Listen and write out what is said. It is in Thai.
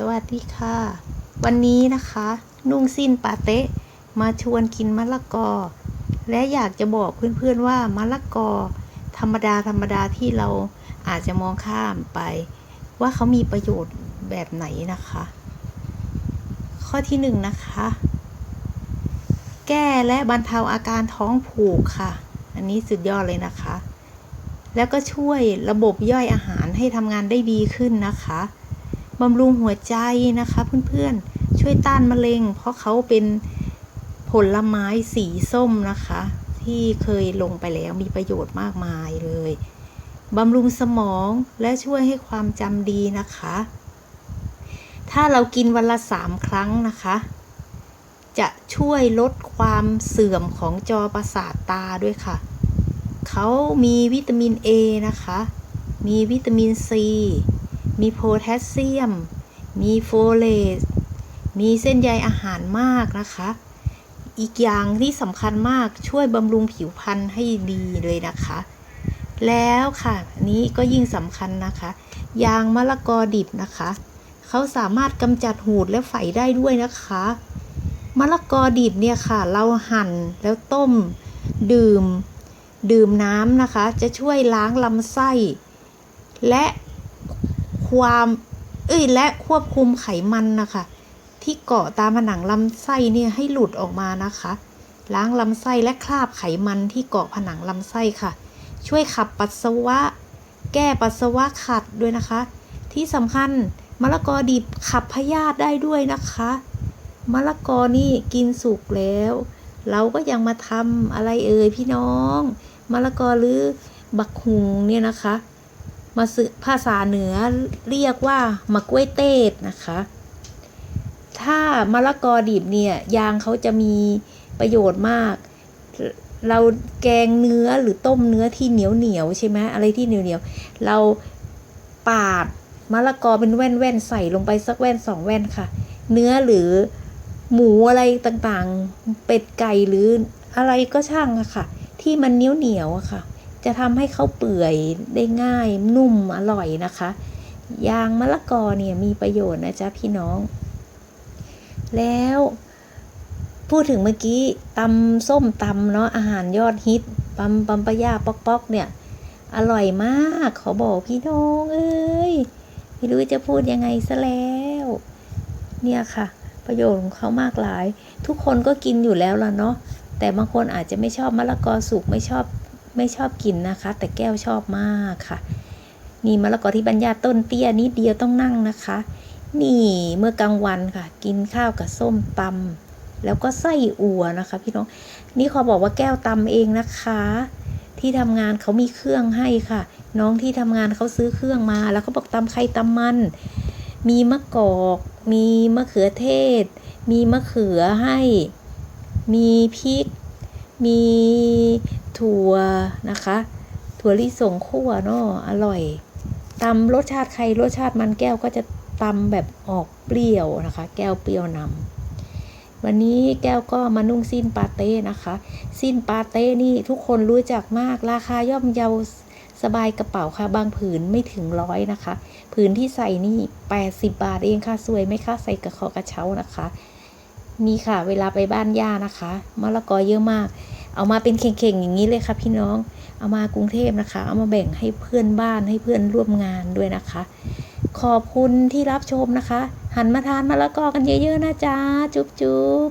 สวัสดีค่ะ วันนี้นะคะ นุ่งสิ้นปาเต๊ะมาชวนกินมะละกอ และอยากจะบอกเพื่อนๆว่ามะละกอ ธรรมดาธรรมดาที่เราอาจจะมองข้ามไป ว่าเขามีประโยชน์แบบไหนนะคะ ข้อที่หนึ่งนะคะ แก้และบรรเทาอาการท้องผูกค่ะ อันนี้สุดยอดเลยนะคะ แล้วก็ช่วยระบบย่อยอาหารให้ทำงานได้ดีขึ้นนะคะ บำรุงหัวใจนะคะเพื่อนๆ ช่วยต้านมะเร็ง เพราะเขาเป็นผลไม้สีส้มนะคะ ที่เคยลงไปแล้วมีประโยชน์มากมายเลยบำรุงสมองและช่วยให้ความจำดีนะคะ ถ้าเรากินวันละสามครั้งนะคะ จะช่วยลดความเสื่อมของจอประสาทตาด้วยค่ะ เขามีวิตามิน A นะคะ มีวิตามิน C มีโพแทสเซียม มีโฟเลต มีเส้นใยอาหารมากนะคะ อีกอย่างที่สำคัญมากช่วยบำรุงผิวพรรณให้ดีเลยนะคะ แล้วค่ะนนี้ก็ยิ่งสำคัญนะคะ ยางมะละกอดิบนะคะ เขาสามารถกำจัดหูดและไฝได้ด้วยนะคะมะละกอดิบเนี่ยค่ะ เราหั่นแล้วต้ม ดื่ม ดื่มน้ำนะคะ จะช่วยล้างลำไส้ และ ความเอ้ยและควบคุมไขมันนะคะ ที่เกาะตามผนังลำไส้เนี่ยให้หลุดออกมานะคะ ล้างลำไส้และคราบไขมันที่เกาะผนังลำไส้ค่ะ ช่วยขับปัสสาวะ แก้ปัสสาวะขัดด้วยนะคะ ที่สำคัญมะละกอดิบขับพยาธิได้ด้วยนะคะมะละกอนี่กินสุกแล้ว เราก็ยังมาทำอะไรเอ่ยพี่น้องมะละกอหรือบักหุงเนี่ยนะคะ มาสึภาษาเหนือเรียกว่ามะกล้วยเต้ดนะคะ ถ้ามะละกอดิบเนี่ยยางเขาจะมีประโยชน์มาก เราแกงเนื้อหรือต้มเนื้อที่เหนียวเหนียวใช่ไหมอะไรที่เหนียวเหนียวเราปาดมะละกอเป็นแว่นแว่นใส่ลงไปสักแว่นสองแว่นค่ะ เนื้อหรือหมูอะไรต่างๆ เป็ดไก่หรืออะไรก็ช่างอะค่ะ ที่มันเหนียวเหนียวอะค่ะ จะทำให้เขาเปื่อยได้ง่ายนุ่มอร่อยนะคะ ยางมะละกอเนี่ยมีประโยชน์นะจ๊ะพี่น้อง แล้วพูดถึงเมื่อกี้ตำส้มตำเนาะอาหารยอดฮิตปัมปัมปะยาป๊อกป๊อกเนี่ย อร่อยมากขอบอกพี่น้องเอ้ยไม่รู้จะพูดยังไงซะแล้ว เนี่ยค่ะ ประโยชน์ของเขามากหลาย ทุกคนก็กินอยู่แล้วล่ะเนาะแต่บางคนอาจจะไม่ชอบมะละกอสุกไม่ชอบ ไม่ชอบกินนะคะ แต่แก้วชอบมากค่ะ นี่มะละกอที่บรรยาต้นเตี้ยนิดเดียวต้องนั่งนะคะ นี่เมื่อกลางวันค่ะ กินข้าวกับส้มตำแล้วก็ไส้อัวนะคะ พี่น้อง นี่ขอบอกว่าแก้วตำเองนะคะ ที่ทำงานเขามีเครื่องให้ค่ะ น้องที่ทำงานเขาซื้อเครื่องมา แล้วเขาบอกตำไข่ตำมัน มีมะกอก มีมะเขือเทศ มีมะเขือให้ มีพริกมี ถั่วนะคะ ถั่วลิสงคั่วเนาะอร่อยตำรสชาติใครรสชาติมันแก้วก็จะตำแบบออกเปรี้ยวนะคะ แก้วเปรี้ยวนำวันนี้แก้วก็มานุ่งสิ้นปาเต้นะคะ สิ้นปาเต้นี่ทุกคนรู้จักมากราคาย่อมเยาสบายกระเป๋าค่ะ บางผืนไม่ถึงร้อยนะคะ ผืนที่ใส่นี่ 80 บาทเองค่ะ สวยไหมคะ ใส่กระคอกระเช้านะคะ นี่ค่ะ เวลาไปบ้านย่านะคะ มะละกอเยอะมาก เอามาเป็นเข่งๆอย่างนี้เลยค่ะพี่น้อง เอามากรุงเทพนะคะ เอามาแบ่งให้เพื่อนบ้านให้เพื่อนร่วมงานด้วยนะคะ ขอบคุณที่รับชมนะคะ หันมาทานมะละกอกันเยอะๆนะจ๊ะจุ๊บๆ